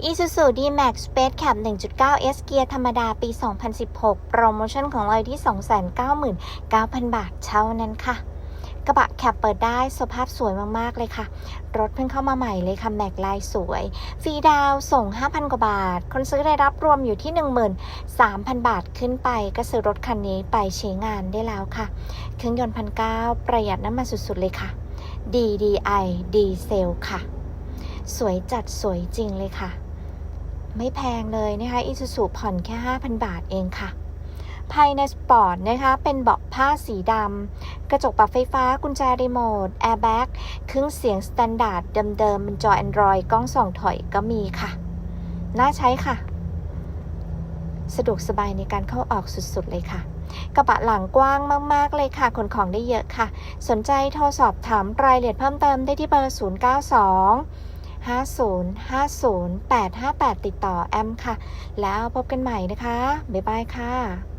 Isuzu D-Max Space Cab 1.9 S เกียร์ธรรมดาปี 2016 โปรโมชั่นของเราอยู่ที่ 299,000 บาทเท่านั้นค่ะ กระบะแคปเปิดได้สภาพสวยมากๆเลยค่ะ รถเพิ่งเข้ามาใหม่เลยค่ะ แม็กลายสวย ฟรีดาวส่ง 5,000 กว่าบาท คนซื้อได้รับรวมอยู่ที่ 13,000 บาทขึ้นไป ก็ซื้อรถคันนี้ไปใช้งานได้แล้วค่ะ เครื่องยนต์พันเประหยัดน้ำมันสุดๆเลยค่ะ DDI ดีเซลค่ะ สวยจัดสวยจริงเลยค่ะ ไม่แพงเลยนะคะอิซูซูผ่อนแค่ 5,000 บาทเองค่ะ ภายในสปอร์ตนะคะ เป็นเบาะผ้าสีดำ กระจกปรับไฟฟ้ากุญแจรีโมทแอร์แบ็กเครื่องเสียงสแตนดาร์ดเดิมๆบนจอ Android กล้องส่องถอยก็มีค่ะ น่าใช้ค่ะ สะดวกสบายในการเข้าออกสุดๆเลยค่ะกระบะหลังกว้างมาก ๆ เลยค่ะ ขนของได้เยอะค่ะ สนใจโทรสอบถามรายละเอียดเพิ่มเติมได้ที่เบอร์ 092 5050 858 ติดต่อแอมค่ะ แล้วพบกันใหม่นะคะ บ๊ายบายค่ะ